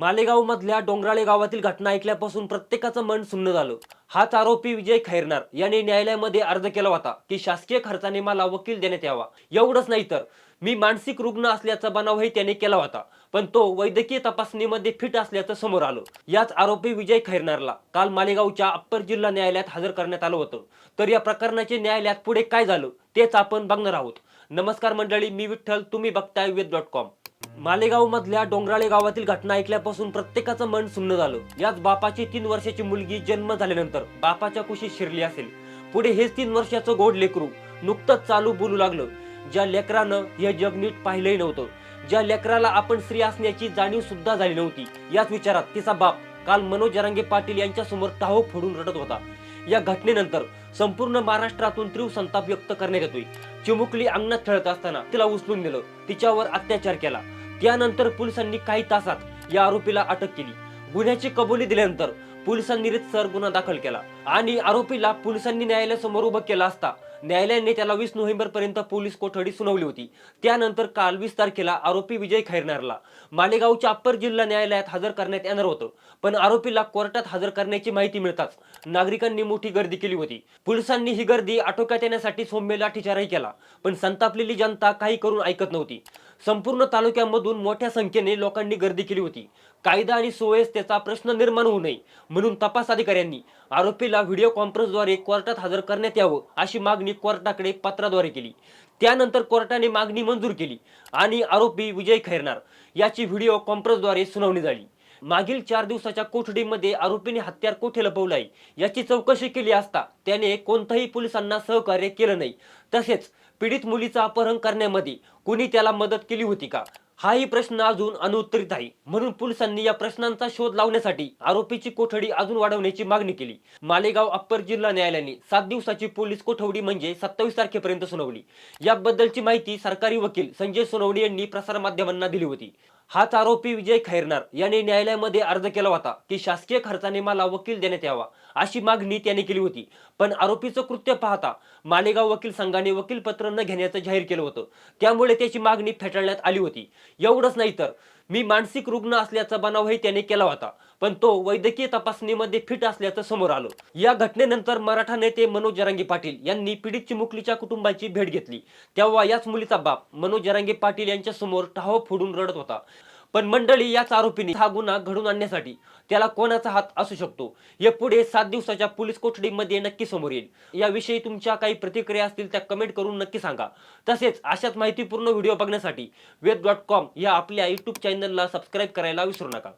मालेगाव मधल्या डोंगराळे गावातील घटना ऐकल्यापासून प्रत्येकाचं मन सुन्न झालं. हाच आरोपी विजय खैरनार याने न्यायालयामध्ये अर्ज केला होता की शासकीय खर्चाने मला वकील देण्यात यावा. एवढंच नाही तर मी मानसिक रुग्ण असल्याचा बनावही त्याने केला होता पण तो वैद्यकीय तपासणीमध्ये फिट असल्याचं समोर आलं. याच आरोपी विजय खैरनारला काल मालेगावच्या अप्पर जिल्हा न्यायालयात हजर करण्यात आलं होतं. तर या प्रकरणाचे न्यायालयात पुढे काय झालं तेच आपण बघणार आहोत. नमस्कार मंडळी मी विठ्ठल तुम्ही बघताय वेद डॉट कॉम. मालेगाव मधल्या डोंगराळे गावातील घटना ऐकल्यापासून प्रत्येकाचं मन सुन्न झालं. याच बापाची तीन वर्षाची मुलगी जन्म झाल्यानंतर बापाच्या कुशीत शिरली असेल. पुढे हेच तीन वर्षाचं गोड लेकरू नुकतंच चालू बोलू लागलं. ज्या लेकरानं हे जग नीट पाहिलंही नव्हतं ज्या लेकराला आपण स्त्री असण्याची जाणीव सुद्धा झाली नव्हती याच विचारात तिचा बाप काल मनोज जरांगे पाटील यांच्या समोर टाहो फोडून रडत होता. या घटनेनंतर संपूर्ण महाराष्ट्रातून तीव्र संताप व्यक्त करण्यात येतोय. चिमुकली अंगणात खेळत असताना तिला उचलून दिलं तिच्यावर अत्याचार केला. त्यानंतर पोलिसांनी काही तासात या आरोपीला अटक केली. गुन्ह्याची कबुली दिल्यानंतर पोलिसांनी रितसर गुन्हा दाखल केला आणि आरोपीला पोलिसांनी न्यायालयासमोर उभं केला असता न्यायालयाने त्याला वीस नोव्हेंबर पर्यंत पोलीस कोठडी सुनावली होती. त्यानंतर काल वीस तारखेला आरोपी विजय खैरनारला मालेगावच्या अप्पर जिल्हा न्यायालयात हजर करण्यात येणार होतं. पण आरोपीला कोर्टात हजर करण्याची माहिती मिळताच नागरिकांनी मोठी गर्दी केली होती. पोलिसांनी ही गर्दी आटोक्यात येण्यासाठी सौम्य लाठीचारही केला पण संतापलेली जनता काही करून ऐकत नव्हती. संपूर्ण तालुक्यामधून मोठ्या संख्येने लोकांनी गर्दी केली होती. कायदा आणि सुव्यवस्थेचा प्रश्न निर्माण होऊ नये म्हणून तपास अधिकाऱ्यांनी आरोपीला व्हिडिओ कॉन्फरन्सद्वारे कोर्टात हजर करण्यात यावं अशी मागणी कोर्टाकडे पत्राद्वारे केली. त्यानंतर कोर्टाने मागणी मंजूर केली आणि आरोपी विजय खैरनार याची व्हिडिओ कॉन्फरन्सद्वारे सुनावणी झाली. मागील चार दिवसाच्या कोठडीमध्ये आरोपीने हत्यार कोठे लपवलाय? याची चौकशी केली असता त्याने कोणत्याही पोलिसांना सहकार्य केलं नाही. तसेच पीडित मुलीचं अपहरण करण्यामध्ये कुणी त्याला मदत केली होती का? हाही प्रश्न अजून अनुत्तरित आहे. म्हणून पोलिसांनी या प्रश्नांचा शोध लावण्यासाठी आरोपीची कोठडी अजून वाढवण्याची मागणी केली. मालेगाव अप्पर जिल्हा न्यायालयाने सात दिवसाची पोलीस कोठडी म्हणजे सत्तावीस तारखेपर्यंत सुनावली. याबद्दलची माहिती सरकारी वकील संजय सोनवणे यांनी प्रसारमाध्यमांना दिली होती. हाच आरोपी विजय खैरनार याने न्यायालयामध्ये अर्ज केला होता की शासकीय खर्चाने मला वकील देण्यात यावा अशी मागणी त्याने केली होती. पण आरोपीचं कृत्य पाहता मालेगाव वकील संघाने वकील पत्र न घेण्याचं जाहीर केलं होतं. त्यामुळे त्याची मागणी फेटाळण्यात आली होती. एवढंच नाही तर मी मानसिक रुग्ण असल्याचा बनावही त्याने केला होता पण तो वैद्यकीय तपासणीमध्ये फिट असल्याचं समोर आलं. या घटनेनंतर मराठा नेते मनोज जरांगे पाटील यांनी पीडित चिमुकलीच्या कुटुंबाची भेट घेतली. तेव्हा याच मुलीचा बाप मनोज जरांगे पाटील यांच्या समोर टाहो फोडून रडत होता. पण मंडळी याच आरोपीने हा गुन्हा घडून आणण्यासाठी त्याला कोणाचा हात असू शकतो? हे पुढे सात दिवसाच्या पोलीस कोठडीमध्ये नक्की समोर येईल. याविषयी तुमच्या काही प्रतिक्रिया असतील त्या कमेंट करून नक्की सांगा. तसेच अशाच माहितीपूर्ण व्हिडिओ बघण्यासाठी वेब डॉट कॉम या आपल्या यूट्यूब चॅनलला सबस्क्राईब करायला विसरू नका.